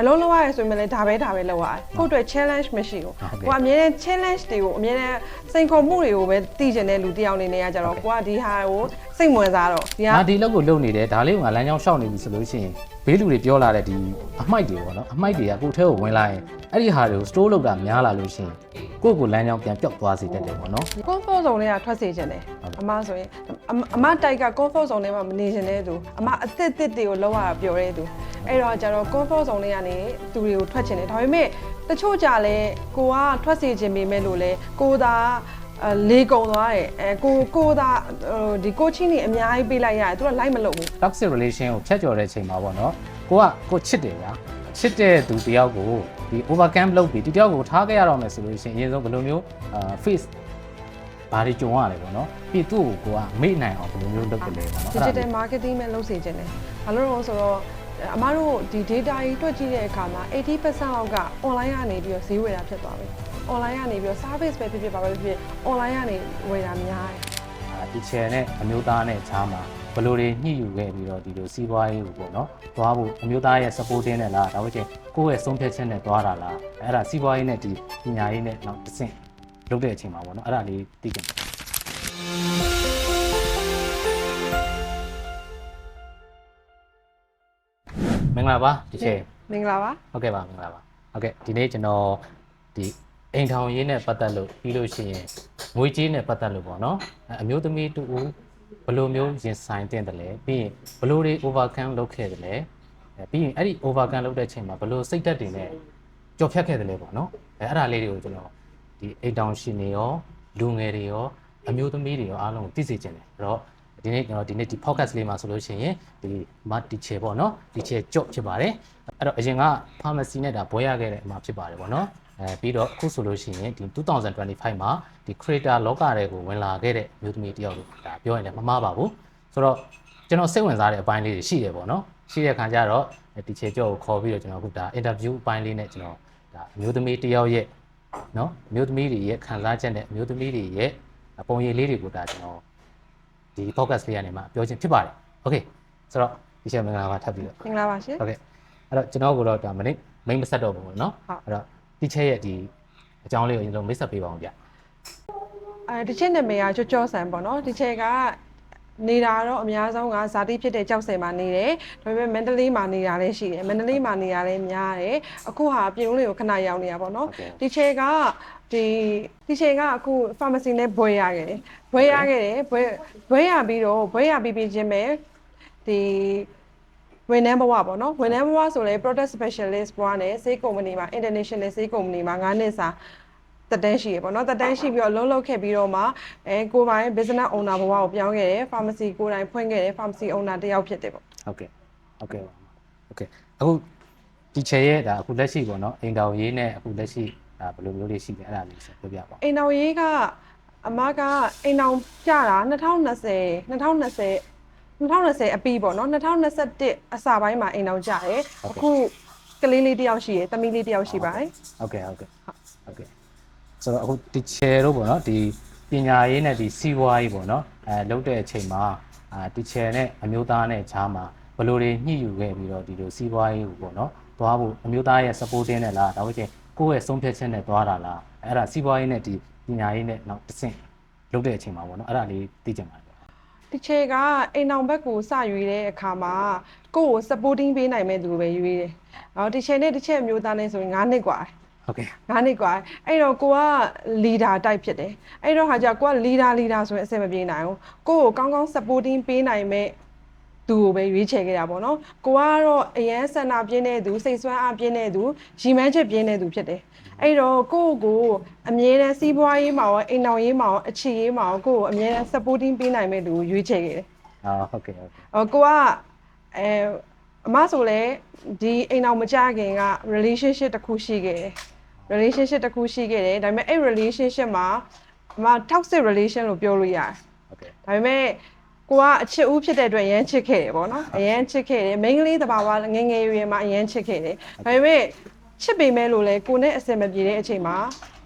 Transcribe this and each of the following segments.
အလုံးလုံးရတယ်ဆိုရင်လည်းဒါပဲဒါပဲလောက်ရတယ်ကိုယ့်အတွက် challenge မရှိဘူးဟုတ်ကဲ့ကိုကအမြဲတမ်း challenge တွေကိုအမြဲတမ်းစိန်ခေါ်မှုတွေကိုပဲသိကျင်တဲ့လူတစ်ယောက်အနေနဲ့ကကြတော့ကိုကဒီဟာကိုစိတ်ဝင်စားတော့ဒီကငါဒီလောက်ကိုလုံနေတယ်ဒါလေးကငါလမ်းကြောင်းရှောက်နေပြီဆိုလို့ရှိရင် ဘေးလူတွေပြောလာတဲ့ဒီအမိုက်တွေပေါ့နော်အမိုက်တွေကကိုယ့်ထဲကိုဝင်လာရင်အဲ့ဒီဟာတွေကို store လုပ်တာများလာလို့ရှိရင်ကိုယ့်ကိုလမ်းကြောင်းပြန်ပြောက်သွားစေတတ်တယ်ပေါ့နော် comfort zone တွေကထွက်စေချင်တယ်အမဆိုရင်အမအမတိုက်က comfort zone ထဲမှာမနေချင်တဲ့သူအမအသစ်အသစ်တွေကိုလောက်ရတာပျော်တဲ့သူအဲ့တော့ကျတော့ comfort zone တွေကနေသူတွေကိုထွက်ချင်တယ်ဒါပေမဲ့တချို့ကြလဲကိုကထွက်စေချင်ပေမဲ့လို့လဲကိုသာ အဲလေကုံသွားတယ်အဲကိုကိုသာဟိုဒီကိုချင်းနေအများကြီးပေးလိုက်ရတယ်သူကလိုက်မလုပ်ဘူး toxic relation ကိုဖြတ်ကျော်တဲ့အချိန်မှာပေါ့နော်ကိုကကိုချစ်တယ်ဗျာချစ်တဲ့သူတယောက်ကိုဒီ overcome လုပ်ပြီးဒီတယောက်ကိုထားခဲ့ရတော့မယ်ဆိုလို့ရှိရင်အရင်ဆုံးဘယ်လိုမျိုးအာ face ဘာတွေကြုံရလဲပေါ့နော်ပြီးသူ့ကိုကိုကမေ့နိုင်အောင်ဘယ်လိုမျိုးလုပ်ကြလဲပေါ့နော်အဲ့ဒါ digital marketing ပဲလုပ်စေချင်တယ်။ဘာလို့လဲဆိုတော့အမတို့ဒီ data ကြီးတွက်ကြည့်တဲ့အခါမှာ80%လောက်က online ကနေပြီးတော့ဈေးဝယ်တာဖြစ်သွားပြီ။ online ကနေပြီးတော့ service ပဲဖြစ်ဖြစ်ပါပဲဖြစ်ဖြစ် online ကနေဝယ်တာများတယ်အာဒီ channel နဲ့အမျိုးသားနဲ့ခြားမှာဘယ်လိုတွေညှိယူခဲ့ပြီးတော့ဒီလိုစီးပွားရေးကိုပေါ့နော်သွားဖို့အမျိုးသားရဲ့ supporting နဲ့လားဒါမှမဟုတ်ကိုယ့်ရဲ့ဆုံးဖြတ်ချက်နဲ့သွားတာလားအဲ့ဒါစီးပွားရေးနဲ့ဒီပညာရေးနဲ့နောက်တစ်ဆင့်လုပ်တဲ့အချိန်မှာပေါ့နော်အဲ့ဒါလေးသိကြတယ်မင်္ဂလာပါဒီချေ။မင်္ဂလာပါဟုတ်ကဲ့ပါမင်္ဂလာပါဟုတ်ကဲ့ဒီနေ့ကျွန်တော်ဒီ အိမ်ထောင်ရေးနဲ့ပတ်သက်လို့ပြီးလို့ရှိရင်ငွေကြေးနဲ့ပတ်သက်လို့ပေါ့နော်အဲအမျိုးသမီးတူဦးဘယ်လိုမျိုးရင်ဆိုင်တင်တယ်လဲပြီးရင်ဘယ်လိုတွေ overcome လုပ်ခဲ့တယ်လဲအဲပြီးရင်အဲ့ဒီ overcome လုပ်တဲ့အချိန်မှာဘယ်လိုစိတ်ဓာတ်တွေနဲ့ကြော်ဖြတ်ခဲ့တယ်လဲပေါ့နော်အဲအဲ့ဒါလေးတွေကိုကျွန်တော်ဒီအိမ်ထောင်ရှင်တွေရောလူငယ်တွေရောအမျိုးသမီးတွေရောအားလုံးကိုသိစေချင်တယ်အဲ့တော့ဒီနေ့ကျွန်တော်ဒီနေ့ဒီ podcast လေးမှာဆိုလို့ရှိရင်ဒီ mat teacher ပေါ့နော် teacher job ဖြစ်ပါတယ်အဲ့တော့အရင်က pharmacy နဲ့ဒါဘွဲရခဲ့တဲ့အမှာဖြစ်ပါတယ်ပေါ့နော် အဲပြီးတော့အခုဆိုလို့ရှိရင်ဒီ2025မှာဒီ creator လောကတွေကိုဝင်လာခဲ့တဲ့အမျိုးသမီးတစ်ယောက်လို့ဒါပြောရင်လည်းမမှားပါဘူးဆိုတော့ကျွန်တော်စိတ်ဝင်စားတဲ့အပိုင်းလေးတွေရှိတယ်ပေါ့နော်ရှိတဲ့ခါကျတော့ teacher job ကိုခေါ်ပြီးတော့ကျွန်တော်အခုဒါ interview အပိုင်းလေးနဲ့ကျွန်တော်ဒါအမျိုးသမီးတစ်ယောက်ရဲ့နော်အမျိုးသမီးတွေရဲ့ခံစားချက်နဲ့အမျိုးသမီးတွေရဲ့ပုံရိပ်လေးတွေကိုဒါကျွန်တော်ဒီ podcast လေးကနေမှပြောချင်းဖြစ်ပါတယ်။ Okay ဆိုတော့ဒီချက်မင်္ဂလာပါထပ်ပြီးတော့။မင်္ဂလာပါရှင်ဟုတ်ကဲ့အဲ့တော့ကျွန်တော်ကတော့ဒါမနေ့မိတ်မဆက်တော့ဘူးပေါ့နော်ဟုတ်အဲ့တော့ ဒီချက်ရဲ့ဒီအကြောင်းလေးကိုအရင်ဆုံးမိတ်ဆက်ပေးပါအောင်ဗျ။အဲဒီချက်နာမည်ကကြောကြောဆန်ပေါ့နော်။ဒီချက်ကနေတာတော့အများဆုံးကဇာတိဖြစ်တဲ့ကြောက်စင်မှာနေတယ်။ဒါပေမဲ့မန္တလေးမှာနေတာလည်းရှိတယ်။မန္တလေးမှာနေတာလည်းများတယ်။အခုဟာပြည်လုံးလေးကိုခဏရောက်နေတာပေါ့နော်။ဒီချေကဒီဒီချေကအခု pharmacy နဲ့ဘွဲရခဲ့တယ်ဘွဲရခဲ့တယ်ဘွဲဘွဲရပြီးတော့ဘွဲရပြီးပြီးချင်းပဲဒီ ဝန်ထမ်းဘဝပေါ့နော်ဝန်ထမ်းဘဝဆိုလဲ product specialist ဘဝနဲ့ sales company မှာ international sales company မှာ9နှစ်စာတက်တန်းရှိရပေါ့နော်တက်တန်းရှိပြီးတော့လုံးလုံးခဲ့ပြီးတော့မှအဲကိုယ်ပိုင် business owner ဘဝကိုပြောင်းခဲ့တယ် pharmacy ကိုယ်တိုင်ဖွင့်ခဲ့တယ် pharmacy owner တယောက်ဖြစ်တယ်ပေါ့ဟုတ်ကဲ့ဟုတ်ကဲ့ပါဟုတ်ကဲ့အခုဒီချက်ရဲ့ဒါအခုလက်ရှိပေါ့နော်အိမ်တော်ရေးနဲ့အခုလက်ရှိဒါဘယ်လိုမျိုးလေးရှိလဲအဲ့ဒါလေးဆက်ပြောပြပါဦးအိမ်တော်ရေးကအမကအိမ်တော်ကြတာ2020 2020 2020အပြီးပေါ့နော်2021အစပိုင်းမှာအိမ်တော်ကြတယ်အခုကလေးလေးတယောက်ရှိရယ်သမီးလေးတယောက်ရှိပါတယ်ဟုတ်ကဲ့ဟုတ်ကဲ့ဟုတ်ကဲ့ဆိုတော့အခုဒီချယ်တို့ပေါ့နော်ဒီပညာရေးနဲ့ဒီစီးပွားရေးပေါ့နော်အဲလုပ်တဲ့အချိန်မှာအာဒီချယ်နဲ့အမျိုးသားနဲ့ခြားမှာဘယ်လိုတွေညှိယူခဲ့ပြီးတော့ဒီလိုစီးပွားရေးကိုပေါ့နော်သွားဖို့အမျိုးသားရဲ့ supporting နဲ့လားဒါမှမဟုတ်ကိုယ့်ရဲ့ဆုံးဖြတ်ချက်နဲ့သွားတာလားအဲ့ဒါစီးပွားရေးနဲ့ဒီပညာရေးနဲ့နောက်တစ်ဆင့်လုပ်တဲ့အချိန်မှာပေါ့နော်အဲ့ဒါလေးသိကြပါမယ် ဒီချေကအိမ်တော်ဘက်ကိုစရွေးတဲ့အခါမှာကိုယ့်ကို supporting ပေးနိုင်မဲ့သူပဲရွေးတယ်။အော်ဒီချေနဲ့ဒီချေအမျိုးသားနဲ့ဆိုရင်9နှစ်กว่าတယ် ဟုတ်ကဲ့ ငါးနှစ်กว่าအဲ့တော့ကိုက leader type ဖြစ်တယ်အဲ့တော့ဟာကြကိုက leader leader ဆိုရင်အဆင်မပြေနိုင်ဘူးကိုကိုကောင်းကောင်း supporting ပေးနိုင်မဲ့သူကိုပဲရွေးချယ်ခဲ့တာပေါ့နော်ကိုကတော့အရန်စန္ဒပြင်းတဲ့သူစိတ်ဆွမ်းအားပြင်းတဲ့သူရီမန်းချက်ပြင်းတဲ့သူဖြစ်တယ် အဲ့တော့ကိုကိုအမြဲတမ်းစီးပွားရေးမှာရောအိမ်တော်ရေးမှာရောအခြေရေးမှာရောကိုကိုအမြဲတမ်း supporting ပေးနိုင်မဲ့သူကိုရွေးချယ်ခဲ့တယ်အာဟုတ်ကဲ့ဟုတ်ကဲ့အော်ကိုကအဲအမဆိုလဲဒီအိမ်အောင်မကြခင်က relationship တစ်ခုရှိခဲ့တယ် relationship တစ်ခုရှိခဲ့တယ်ဒါပေမဲ့အဲ့ relationship မှာအမ toxic relation လို့ပြောလို့ရတယ်ဟုတ်ကဲ့ဒါပေမဲ့ကိုကအချစ်ဦးဖြစ်တဲ့အတွက်အရန်ချစ်ခဲ့တယ်ပေါ့နော်အရန်ချစ်ခဲ့တယ်မိန်းကလေးတဘာဝငယ်ငယ်ရွယ်ရွယ်မှာအရန်ချစ်ခဲ့တယ်ဒါပေမဲ့ ချစ်ပေမဲ့လို့လဲကိုနဲ့အဆင်မပြေတဲ့အချိန်မှာ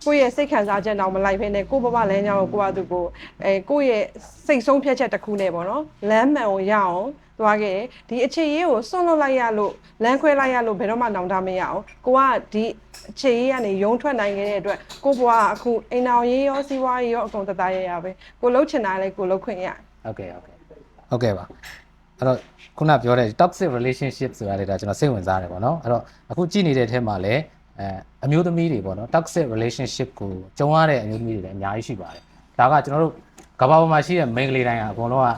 ကိုယ့်ရဲ့စိတ်ခံစားချက်တောင်မလိုက်ဖ ೇನೆ ကိုယ့်ဘဝလမ်းကြောင်းကိုကိုယ့်အတူကိုအဲကိုယ့်ရဲ့စိတ်ဆုံးဖြတ်ချက်တစ်ခုနဲ့ပေါ့နော်လမ်းမှန်ကိုရအောင်သွားခဲ့တယ်ဒီအခြေရေးကိုစွန့်လွတ်လိုက်ရလို့လမ်းခွဲလိုက်ရလို့ဘယ်တော့မှနောင်တမရအောင်ကိုကဒီအခြေရေးကနေယုံထွက်နိုင်ခဲ့တဲ့အတွက်ကိုယ့်ဘဝကအခုအိမ်အောင်ရေးရောစီးပွားရေးရောအကုန်တသားရရပဲကိုလှုပ်ချင်တာလဲကိုလှုပ်ခွင့်ရတယ်ဟုတ်ကဲ့ဟုတ်ကဲ့ဟုတ်ကဲ့ပါအဲ့တော့ ခုနပြောတဲ့ toxic relationship ဆိုတာလေဒါကျွန်တော်စိတ်ဝင်စားတယ်ပေါ့နော်အဲ့တော့အခုကြည့်နေတဲ့အထက်မှာလည်းအဲအမျိုးသမီးတွေပေါ့နော် toxic relationship ကိုကြုံရတဲ့အမျိုးသမီးတွေလည်းအများကြီးရှိပါတယ်ဒါကကျွန်တော်တို့ကမ္ဘာပေါ်မှာရှိတဲ့ main ကလေးတိုင်းကအကုန်လုံးက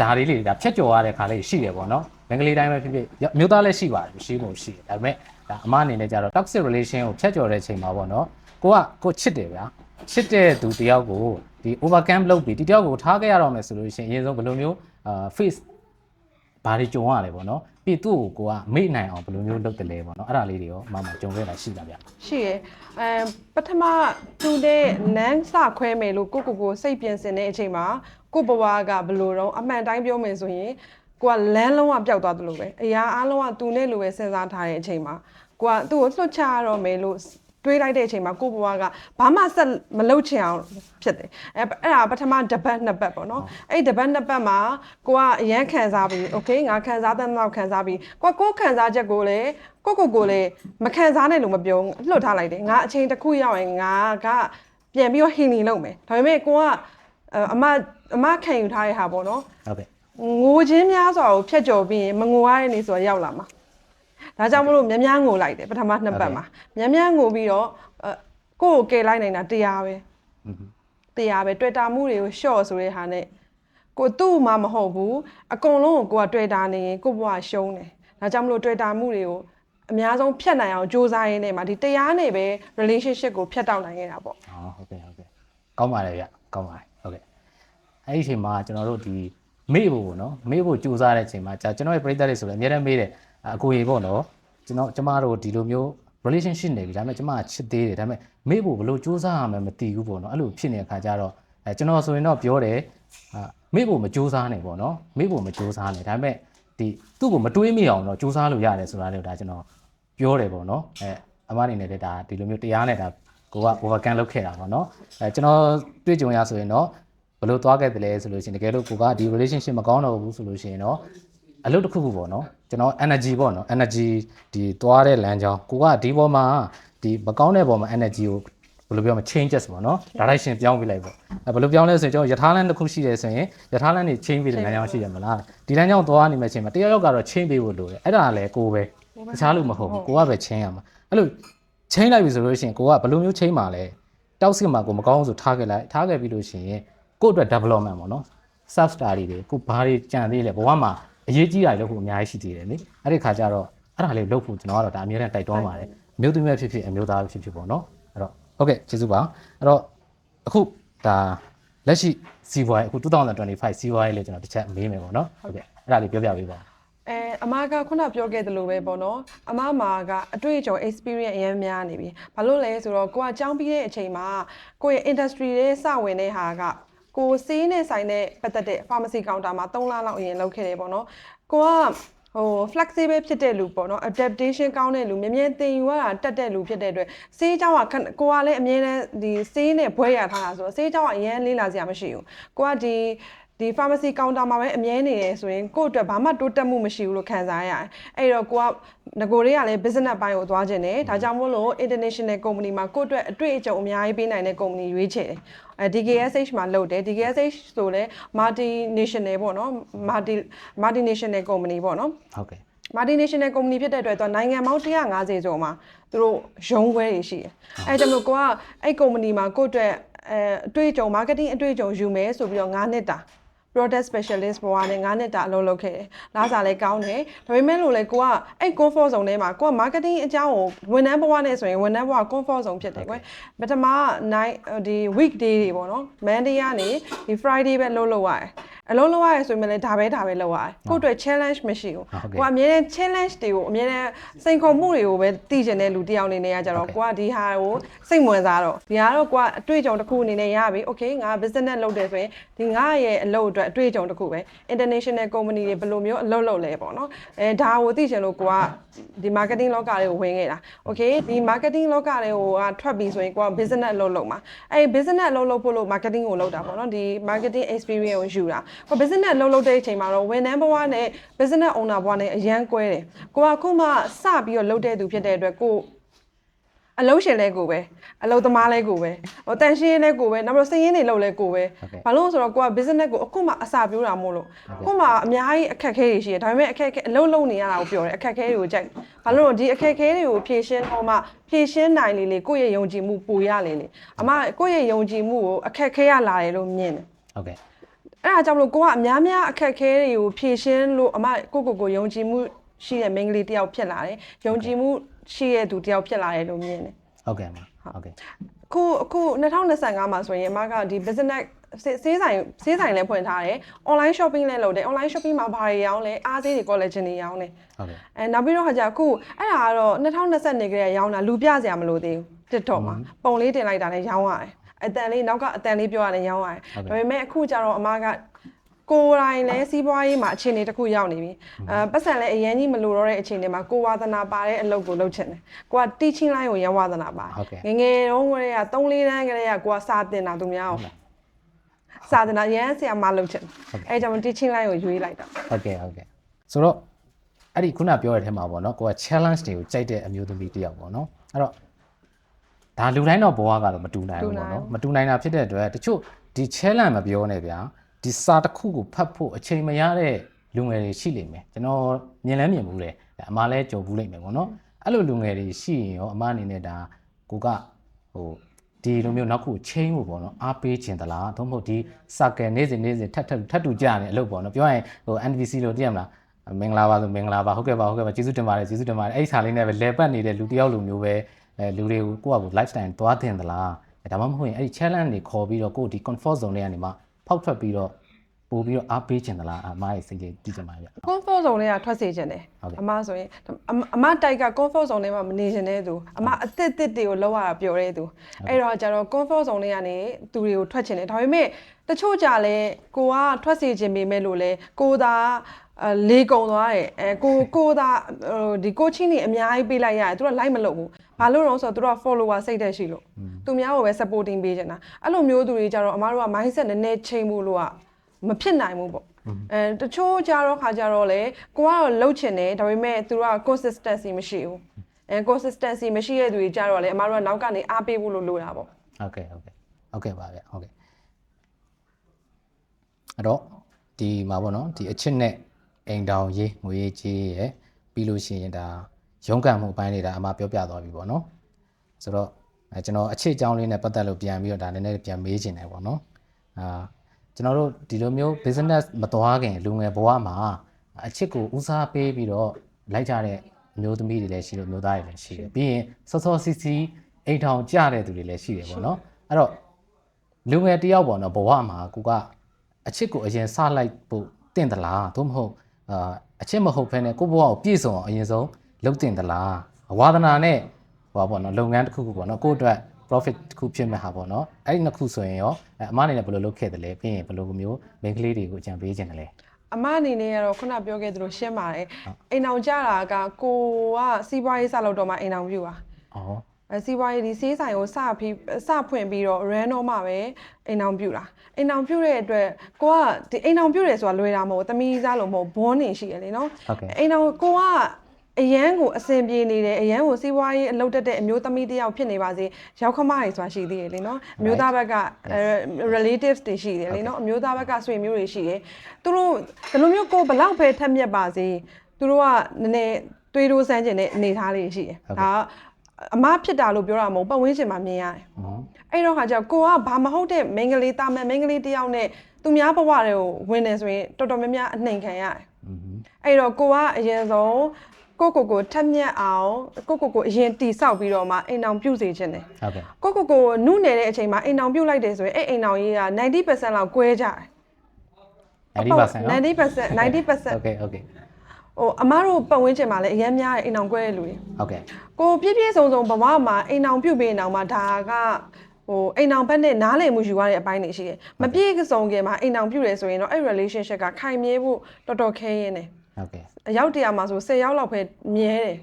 ဒါလေးလေးဒါဖြတ်ကျော်ရတဲ့ခါလေးရှိတယ်ပေါ့နော် main ကလေးတိုင်းပဲဖြစ်ဖြစ်အမျိုးသားလည်းရှိပါတယ်မရှိလို့ရှိတယ်ဒါပေမဲ့ဒါအမအနေနဲ့ကြတော့ toxic relation ကိုဖြတ်ကျော်တဲ့အချိန်မှာပေါ့နော်ကိုကကိုချစ်တယ်ဗျာချစ်တဲ့သူတယောက်ကိုဒီ overcome လုပ်ပြီးဒီတယောက်ကိုထားခဲ့ရတော့မယ်ဆိုလို့ရှိရင်အရင်ဆုံးဘယ်လိုမျိုးအာ face ဘာတွေကြုံရလဲပေါ့နော်ပြီးသူ့ကိုကိုကမေ့နိုင်အောင်ဘယ်လိုမျိုးလုပ်တယ်လဲပေါ့နော်အဲ့ဒါလေးတွေရောအမမကြုံခဲ့တာရှိတာဗျရှိရယ်အဲပထမသူတဲ့နန်းစခွဲမယ်လို့ကိုကိုကိုစိတ်ပြင်ဆင်တဲ့အချိန်မှာကိုဘဝကဘယ်လိုတော့အမှန်တိုင်းပြောမယ်ဆိုရင်ကိုကလမ်းလုံးဝပျောက်သွားတယ်လို့ပဲအရာအလုံးကသူနဲ့လိုပဲစဉ်းစားထားတဲ့အချိန်မှာကိုကသူ့ကိုလွှတ်ချရတော့မယ်လို့ တွေးလိုက်တဲ့အချိန်မှာကိုဘဝကဘာမှဆက်မလုပ်ချင်အောင်ဖြစ်တယ်အဲအဲ့ဒါပထမတစ်ပတ်နှစ်ပတ်ပေါ့နော်အဲ့ဒီတစ်ပတ်နှစ်ပတ်မှာကိုကအရန်ခံစားပြီးโอเคငါခံစားတဲ့နောက်ခံစားပြီးကိုကကိုခံစားချက်ကိုလည်းကိုကိုကိုလည်းမခံစားနိုင်လို့မပြောဘူးလွတ်ထားလိုက်တယ်ငါအချိန်တစ်ခုရောက်ရင်ငါကပြန်ပြီးတော့ healing လုပ်မယ်ဒါပေမဲ့ကိုကအမအမခံယူထားတဲ့ဟာပေါ့နော် ဟုတ်ကဲ့ ငိုခြင်းများစွာကိုဖြတ်ကျော်ပြီးရင်မငိုရတဲ့နေဆိုတာရောက်လာမှာ ဒါကြောင့်မလို့များများငိုလိုက်တယ်ပထမနှစ်ပတ်မှာများများငိုပြီးတော့အဲကိုယ့်ကိုကယ်လိုက်နိုင်တာတရားပဲ อืม တရားပဲတွေ့တာမှုတွေကိုရှော့ဆိုတဲ့ဟာနဲ့ကိုသူ့မှမဟုတ်ဘူးအကုန်လုံးကိုကိုကတွေ့တာနေရင်ကို့ဘဝရှုံးတယ်ဒါကြောင့်မလို့တွေ့တာမှုတွေကိုအများဆုံးဖြတ်နိုင်အောင်စူးစမ်းရင်းနဲ့မှာဒီတရားနဲ့ပဲ relationship ကိုဖြတ်တောက်နိုင်ခဲ့တာပေါ့ ဟောဟုတ်ကဲ့ဟုတ်ကဲ့ကောင်းပါတယ်ဗျကောင်းပါတယ်ဟုတ်ကဲ့အဲ့ဒီအချိန်မှာကျွန်တော်တို့ဒီမေ့ဖို့ပေါ့နော်မေ့ဖို့ကြိုးစားတဲ့အချိန်မှာじゃကျွန်တော်ရဲ့ပရိသတ်တွေဆိုလည်းအများအားမေးတယ် အကိုကြီးပေါ့နော်ကျွန်တော်ကျမတို့ဒီလိုမျိုး relationship နေပြီဒါပေမဲ့ကျမကချစ်သေးတယ်ဒါပေမဲ့မေ့ဖို့ဘယ်လိုကြိုးစားရမလဲမသိဘူးပေါ့နော်အဲ့လိုဖြစ်နေတဲ့အခါကျတော့အဲကျွန်တော်ဆိုရင်တော့ပြောတယ်အာမေ့ဖို့မကြိုးစားနဲ့ပေါ့နော်မေ့ဖို့မကြိုးစားနဲ့ဒါပေမဲ့ဒီသူ့ကိုမတွေးမိအောင်တော့ကြိုးစားလို့ရတယ်ဆိုတာလည်းဒါကျွန်တော်ပြောတယ်ပေါ့နော်အဲအမအနေနဲ့လည်းဒါဒီလိုမျိုးတရားနဲ့ဒါကိုက overcome လုပ်ခဲ့တာပေါ့နော်အဲကျွန်တော်တွေ့ကြုံရဆိုရင်တော့ဘယ်လိုသွားခဲ့တယ်လဲဆိုလို့ရှိရင်တကယ်လို့ကိုကဒီ relationship မကောင်းတော့ဘူးဆိုလို့ရှိရင်တော့ အလုပ်တစ်ခုခုပေါ့နော်ကျွန်တော် energy ပေါ့နော် energy ဒီသွားတဲ့လမ်းကြောင်းကိုကဒီပေါ်မှာဒီမကောင်းတဲ့ပေါ်မှာ energy ကိုဘယ်လိုပြောမလဲ changes ပေါ့နော် direction ပြောင်းပြလိုက်ပေါ့အဲဘယ်လိုပြောင်းလဲဆိုရင်ကျွန်တော်ယထာလမ်းတစ်ခုရှိတယ်ဆိုရင်ယထာလမ်းနေ change ပြတဲ့လမ်းကြောင်းရှိရမလားဒီလမ်းကြောင်းသွားနေမယ့်အချိန်မှာတယောက်ယောက်ကတော့ change ပေးဖို့လိုတယ်အဲ့ဒါလည်းကိုပဲတခြားလူမဟုတ်ဘူးကိုကပဲ change ရမှာအဲ့လို change လိုက်ပြီဆိုလို့ရှိရင်ကိုကဘယ်လိုမျိုး change မှာလဲတောက်စစ်မှာကိုမကောင်းဆိုထားခဲ့လိုက်ထားခဲ့ပြီလို့ရှိရင်ကိုယ့်အတွက် development ပေါ့နော် self study တွေကိုဘာတွေကြံသေးလဲဘဝမှာ အရေးကြီးတာတွေလုပ်ဖို့အများကြီးရှိသေးတယ်လေအဲ့ဒီခါကျတော့အဲ့ဒါလေးလုပ်ဖို့ကျွန်တော်ကတော့ဒါအများနဲ့တိုက်တွန်းပါတယ်အမျိုးသမီးပဲဖြစ်ဖြစ်အမျိုးသားပဲဖြစ်ဖြစ်ပေါ့နော်အဲ့တော့ဟုတ်ကဲ့ကျေးဇူးပါအဲ့တော့အခုဒါလက်ရှိစီးပွားရေးအခု2025စီးပွားရေးလေးကျွန်တော်တစ်ချက်မေးမယ်ပေါ့နော်ဟုတ်ကဲ့အဲ့ဒါလေးပြောပြပေးပါဦးအဲအမကခုနပြောခဲ့သလိုပဲပေါ့နော်အမမာကအတွေ့အကြုံ experience အရင်များနေပြီဘာလို့လဲဆိုတော့ကိုကကြောင်းပြီးတဲ့အချိန်မှာကိုယ့်ရဲ့ industry လေးစဝင်တဲ့ဟာက ကိုစေးနဲ့ဆိုင်တဲ့ပတ်သက်တဲ့ pharmacy counter မှာ3လလောက်အရင်လုပ်ခဲ့တယ်ပေါ့နော်ကိုကဟို flexible ဖြစ်တဲ့လူပေါ့နော် adaptation ကောင်းတဲ့လူမြဲမြဲသင်ယူရတာတက်တဲ့လူဖြစ်တဲ့အတွက်စေးเจ้าကခဏကိုကလည်းအမြဲတမ်းဒီစေးနဲ့ဘွဲရထားတာဆိုတော့စေးเจ้าကအရင်လေးလာစရာမရှိဘူးကိုကဒီ ဒီ pharmacy counter မှာပဲအမြဲနေရဆိုရင်ကိုယ့်အတွက်ဘာမှတိုးတက်မှုမရှိဘူးလို့ခံစားရတယ်။အဲ့တော့ကိုကငကိုတွေကလည်း business ဘိုင်းကိုသွားခြင်းတယ်။ဒါကြောင့်မို့လို့ international company မှာကိုယ့်အတွက်အတွေ့အကြုံအများကြီးပေးနိုင်တဲ့ company ရွေးချယ်တယ်။အဲ DKSH မှာလုပ်တယ်။ DKSH ဆိုလဲ multinational ပေါ့နော်။ multi multinational company ပေါ့နော်။ဟုတ်ကဲ့ multinational company ဖြစ်တဲ့အတွက်သူကနိုင်ငံပေါင်း150ကျော်မှာသူတို့ရုံးခွဲတွေရှိတယ်။အဲကြောင့်မို့ကိုကအဲ့ company မှာကိုယ့်အတွက်အဲအတွေ့အကြုံ marketing အတွေ့အကြုံယူမယ်ဆိုပြီးတော့9နှစ်တာ product specialist ဘဝနဲ့9နှစ်တာအလုပ်လုပ်ခဲ့တယ်။လားစာလည်းကောင်းတယ်။ဒါပေမဲ့လို့လေကိုကအဲ့ comfort zone ထဲမှာကိုက marketing အကြောင်းကိုဝန်ထမ်းဘဝနဲ့ဆိုရင်ဝန်ထမ်းဘဝ comfort zone ဖြစ်တယ်ကွယ်။ပထမ night ဒီ weekday တွေပေါ့နော်။ Monday ကနေဒီ Friday ပဲလုပ်လို့ရတယ် အလုံးလုံးရတယ်ဆိုရင်လည်းဒါပဲဒါပဲလောက်ရတယ်ကိုယ့်အတွက် challenge မရှိဘူးဟုတ်ကဲ့ကိုကအမြဲတမ်း challenge တွေကိုအမြဲတမ်းစိန်ခေါ်မှုတွေကိုပဲတည်ကျင်တဲ့လူတစ်ယောက်အနေနဲ့ကကြတော့ဟုတ်ကဲ့ကိုကဒီဟာကိုစိတ်ဝင်စားတော့ဒီဟာတော့ကိုကအတွေ့အကြုံတစ်ခုအနေနဲ့ရပြီ okay ငါ business လုပ်တယ်ဆိုရင်ဒီငါရဲ့အလုပ်အတွက်အတွေ့အကြုံတစ်ခုပဲ international company တွေဘယ်လိုမျိုးအလုပ်လုပ်လဲပေါ့နော်အဲဒါကိုသိချင်လို့ကိုကဒီ marketing လောကတွေကိုဝင်ခဲ့တာ okay ဒီ marketing လောကတွေကိုကထွက်ပြီဆိုရင်ကိုက business အလုပ်လုပ်မှာအဲ business အလုပ်လုပ်ဖို့လို့ marketing ကိုလုပ်တာပေါ့နော်ဒီ marketing experience ကိုယူတာကို business အလုပ်လုပ်တဲ့အချိန်မှာတော့ဝန်ထမ်းဘဝနဲ့ business owner ဘဝနဲ့အရန်ကွဲတယ်ကိုကခုမှစပြီးတော့လုပ်တဲ့သူဖြစ်တဲ့အတွက်ကိုအလုံးရှင်လဲကိုပဲအလုံးသမားလဲကိုပဲဟိုတန်ရှင်းလဲကိုပဲနောက်ပြီးတော့စည်ရင်းတွေလောက်လဲကိုပဲဟုတ်ကဲ့ဘာလို့လဲဆိုတော့ကိုက business ကိုအခုမှအစာပြိုးတာမို့လို့အခုမှအများကြီးအခက်အခဲတွေရှိတယ်ဒါပေမဲ့အခက်အခဲအလုံးလုံးနေရတာကိုပြောတယ်အခက်အခဲတွေကိုကြိုက်ဘာလို့လဲဒီအခက်အခဲတွေကိုဖြေရှင်းတော့မှဖြေရှင်းနိုင်လေလေကိုယ့်ရဲ့ယုံကြည်မှုပူရလေလေအမကိုယ့်ရဲ့ယုံကြည်မှုကိုအခက်အခဲရလာတယ်လို့မြင်တယ်ဟုတ်ကဲ့ အဲ့ဒါကြောင့်မလို့ကိုကအများများအခက်အခဲတွေကိုဖြေရှင်းလို့အမကိုကိုကိုယုံကြည်မှုရှိတဲ့မိန်းကလေးတယောက်ဖြစ်လာတယ်ယုံကြည်မှုရှိတဲ့သူတယောက်ဖြစ်လာတယ်လို့မြင်တယ်ဟုတ်ကဲ့ပါဟုတ်ကဲ့အခုအခု2025မှာဆိုရင်အမကဒီ business ဆေးဆေးဆိုင်ဆေးဆိုင်လည်းဖွင့်ထားတယ် online shopping လည်းလုပ်တယ် online shopping မှာဘာတွေရောင်းလဲအားသေးတွေ collagen တွေရောင်းတယ်ဟုတ်ကဲ့အဲနောက်ပြီးတော့ခါကျအခုအဲ့ဒါကတော့2020နေကလေးရောင်းတာလူပြစရာမလိုသေးဘူး TikTok မှာပုံလေးတင်လိုက်တာလည်းရောင်းရတယ် အတန်လေးနောက်ကအတန်လေးပြောရတယ်ရောင်းရတယ်ဒါပေမဲ့အခုကျတော့အမကကိုယ်တိုင်လည်းစီးပွားရေးမှာအခြေအနေတစ်ခုရောက်နေပြီအဲပတ်စံလည်းအရင်ကြီးမလိုတော့တဲ့အခြေအနေမှာကိုဝါသနာပါတဲ့အလုပ်ကိုလုပ်ချင်တယ်ကိုက teaching line ကိုရန်ဝါသနာပါဟုတ်ကဲ့ငယ်ငယ်တုန်းကတည်းက3 4တန်းကလေးကကိုကစာတင်တာသူများအောင်စာတင်တာရန်ဆရာမလုပ်ချင်တယ်အဲကြောင့် teaching line ကိုရွေးလိုက်တာဟုတ်ကဲ့ဟုတ်ကဲ့ဆိုတော့အဲ့ဒီခုနပြောတဲ့အထက်မှာပေါ့နော်ကိုက challenge တွေကိုကြိုက်တဲ့အမျိုးသမီးတစ်ယောက်ပေါ့နော်အဲ့တော့ ဒါလူတိုင်းတော့ဘဝကတော့မတူနိုင်ဘူးပေါ့နော်မတူနိုင်တာဖြစ်တဲ့အတွက်တချို့ဒီ challenge မပြောနဲ့ဗျာဒီစာတစ်ခုကိုဖတ်ဖို့အချိန်မရတဲ့လူငယ်တွေရှိလိမ့်မယ်ကျွန်တော်မြင်လဲမြင်ဘူးလေအမလည်းကြုံဘူးလိမ့်မယ်ပေါ့နော်အဲ့လိုလူငယ်တွေရှိရင်ရောအမအနေနဲ့ဒါကိုကဟိုဒီလိုမျိုးနောက်ခုချင်းဖို့ပေါ့နော်အားပေးခြင်းသလားသို့မဟုတ်ဒီ circle နေ့စဉ်နေ့စဉ်ထပ်ထပ်ထပ်တူကြနေအလုပ်ပေါ့နော်ပြောရရင်ဟို NVC လို့သိရမလားမင်္ဂလာပါဆိုမင်္ဂလာပါဟုတ်ကဲ့ပါဟုတ်ကဲ့ပါကျေးဇူးတင်ပါတယ်ကျေးဇူးတင်ပါတယ်အဲ့ဒီစာလေးနဲ့ပဲလဲပတ်နေတဲ့လူတစ်ယောက်လိုမျိုးပဲ အဲလူတွေကိုကိုယ့်အကူ lifestyle သွားတင်သလားဒါမှမဟုတ်ရင်အဲ့ဒီ challenge တွေခေါ်ပြီးတော့ကိုယ့်ဒီ comfort zone တွေကနေမှဖောက်ထွက်ပြီးတော့ ပို့ပြီးတော့အားပေးခြင်းသလားအမရဲ့စိတ်လေးကြည့်ကြပါဗျ comfort zone တွေကထွက်စေချင်တယ်ဟုတ်ကဲ့ အမဆိုရင်အမအမတိုက်က comfort zone ထဲမှာမနေချင်တဲ့သူအမအသစ်အသစ်တွေကိုလောက်ရတာပျော်တဲ့သူအဲ့တော့ကျတော့ comfort zone တွေကနေသူတွေကိုထွက်ချင်တယ်ဒါပေမဲ့တချို့ကြလဲကိုကထွက်စေချင်ပေမဲ့လို့လဲကိုသာအဲလေကုံသွားတယ်အဲကိုကိုသာဟိုဒီ coaching တွေအများကြီးပေးလိုက်ရတယ်သူက like မလုပ်ဘူးဘာလို့လဲဆိုတော့သူတို့က follower စိတ်သက်ရှိလို့သူများကိုပဲ supporting ပေးချင်တာအဲ့လိုမျိုးသူတွေကြတော့အမတို့က mindset နည်းနည်းချိန်ဖို့လို့က မဖြစ်နိုင်ဘူးပေါ့အဲတချို့ကြတော့ခါကြတော့လေကိုကတော့လှုပ်ချင်တယ်ဒါပေမဲ့သူတို့က consistency မရှိဘူးအဲ consistency မရှိတဲ့သူတွေကြတော့လေအမတို့ကနောက်ကနေအားပေးဖို့လို့လိုတာပေါ့ဟုတ်ကဲ့ဟုတ်ကဲ့ဟုတ်ကဲ့ပါဗျဟုတ်ကဲ့အဲ့တော့ဒီမှာပေါ့နော်ဒီအချစ်နဲ့အိမ်တောင်ရေးငွေရေးကြီးရယ်ပြီးလို့ရှိရင်ဒါရုံးကန်မှုအပိုင်းတွေဒါအမပြောပြသွားပြီပေါ့နော်ဆိုတော့အဲကျွန်တော်အချစ်အကြောင်းလေးနဲ့ပတ်သက်လို့ပြန်ပြီးတော့ဒါနည်းနည်းပြန်မေးချင်တယ်ပေါ့နော်အာ ကျွန်တော်တို့ဒီလိုမျိုး business မသွားခင်လူငယ်ဘဝမှာအချစ်ကိုဦးစားပေးပြီးတော့လိုက်ကြတဲ့အမျိုးသမီးတွေလည်းရှိလို့မျိုးသားတွေလည်းရှိတယ်ပြီးရင်စောစောစီစီအိမ်ထောင်ကြတဲ့သူတွေလည်းရှိတယ်ပေါ့နော်အဲ့တော့လူငယ်တယောက်ပေါ့နော်ဘဝမှာကိုကအချစ်ကိုအရင်စလိုက်ဖို့တင့်သလားသို့မဟုတ်အာအချစ်မဟုတ်ဘဲနဲ့ကိုယ့်ဘဝကိုပြည့်စုံအောင်အရင်ဆုံးလုပ်တင်သလားဝါသနာနဲ့ဟိုပါပေါ့နော်လုပ်ငန်းတစ်ခုခုပေါ့နော်ကိုယ့်အတွက် profit တစ်ခုဖြစ်မဲ့ဟာပေါ့နော်အဲ့ဒီနှစ်ခုဆိုရင်ရောအဲအမအနေနဲ့ဘယ်လိုလုပ်ခဲ့တယ်လဲပြီးရင်ဘယ်လိုမျိုး main ကလေးတွေကိုအကြံပေးခြင်းတယ်လဲအမအနေနဲ့ကတော့ခုနပြောခဲ့သလိုရှင်းပါတယ်အိမ်အောင်ကြတာကကိုကစီးပွားရေးစလုပ်တော့မှအိမ်အောင်ပြူပါအော်အဲစီးပွားရေးဒီစေးဆိုင်ကိုစပြီးစဖွင့်ပြီးတော့ run တော့မှပဲအိမ်အောင်ပြူတာအိမ်အောင်ပြူတဲ့အတွက်ကိုကဒီအိမ်အောင်ပြူတယ်ဆိုတာလွယ်တာမဟုတ်ဘူးတမီးစားလို့မဟုတ်ဘွန်းနေရှိရလေနော်ဟုတ်ကဲ့အိမ်အောင်ကိုက အရန်ကိုအဆင်ပြေနေတယ်အရန်ကိုစီးပွားရေးအလုပ်တက်တဲ့အမျိုးသမီးတယောက်ဖြစ်နေပါစေရောက်ခမရေဆိုတာရှိသေးတယ်လေနော်အမျိုးသားဘက်က relatives တွေရှိတယ်လေနော်အမျိုးသားဘက်ကဆွေမျိုးတွေရှိတယ်သူတို့ဒီလိုမျိုးကိုဘလောက်ပဲထက်မြက်ပါစေသူတို့ကနည်းနည်းတွေးတိုးဆန်းကျင်တဲ့အနေအထားလေးရှိတယ်ဒါအမဖြစ်တာလို့ပြောတာမဟုတ်ပတ်ဝန်းကျင်မှာမြင်ရတယ်။အဲ့တော့ခါကျကိုကဘာမဟုတ်တဲ့မင်္ဂလေးတာမန်မင်္ဂလေးတယောက်နဲ့သူများဘဝတွေကိုဝင်နေဆိုရင်တော်တော်များများအနှိမ်ခံရတယ်။အဲ့တော့ကိုကအရင်ဆုံး ကိုကိုကိုထက်မြက်အောင်ကိုကိုကိုအရင်တီဆောက်ပြီးတော့မှအိမ်အောင်ပြုတ်စေခြင်းတယ်ဟုတ်ကဲ့ကိုကိုကိုနုနယ်တဲ့အချိန်မှာအိမ်အောင်ပြုတ်လိုက်တယ်ဆိုရင်အဲ့အိမ်အောင်ကြီးက90%လောက်ကွဲကြတယ်90% 90% 90% Okay okay ဟိုအမတို့ပတ်ဝန်းကျင်မှာလည်းအရင်များတယ်အိမ်အောင်ကွဲတဲ့လူတွေဟုတ်ကဲ့ကိုပြည့်ပြည့်စုံစုံဘဝမှာအိမ်အောင်ပြုတ်ပြီးအိမ်အောင်မှာဒါကဟိုအိမ်အောင်ဘက်နဲ့နားလည်မှုယူရတဲ့အပိုင်းတွေရှိတယ်မပြည့်စုံခင်မှာအိမ်အောင်ပြုတ်တယ်ဆိုရင်တော့အဲ့ relationship ကခိုင်မြဲဖို့တော်တော်ခဲရင်းတယ် ဟုတ်ကဲ့အယောက်တရာမှာဆို10ယောက်လောက်ပဲမြဲတယ်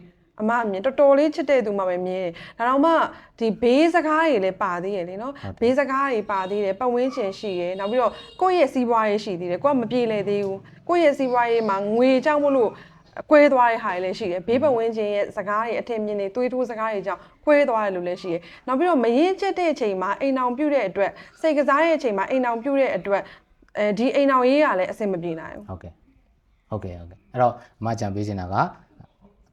အမအမြင်တော်တော်လေးချစ်တဲ့သူမှပဲမြဲတယ်ဒါတော့မှဒီဘေးစကားတွေလည်းပါသေးတယ်လေနော်ဘေးစကားတွေပါသေးတယ်ပတ်ဝန်းကျင်ရှိတယ်နောက်ပြီးတော့ကိုယ့်ရဲ့စီးပွားရေးရှိသေးတယ်ကိုကမပြေလည်သေးဘူးကိုယ့်ရဲ့စီးပွားရေးမှာငွေကြောင့်မလို့ကွဲသွားတဲ့ဟာတွေလည်းရှိတယ်ဘေးပတ်ဝန်းကျင်ရဲ့စကားတွေအထင်မြင်တွေတွေးထိုးစကားတွေကြောင့်ကွဲသွားတယ်လို့လည်းရှိတယ်နောက်ပြီးတော့မရင်ကျက်တဲ့အချိန်မှာအိမ်အောင်ပြုတ်တဲ့အတွက်စိတ်ကစားတဲ့အချိန်မှာအိမ်အောင်ပြုတ်တဲ့အတွက်အဲဒီအိမ်အောင်ရေးရလည်းအဆင်မပြေနိုင်ဘူးဟုတ်ကဲ့ ဟုတ်ကဲ့ဟုတ်ကဲ့အဲ့တော့အမကြံပေးချင်တာက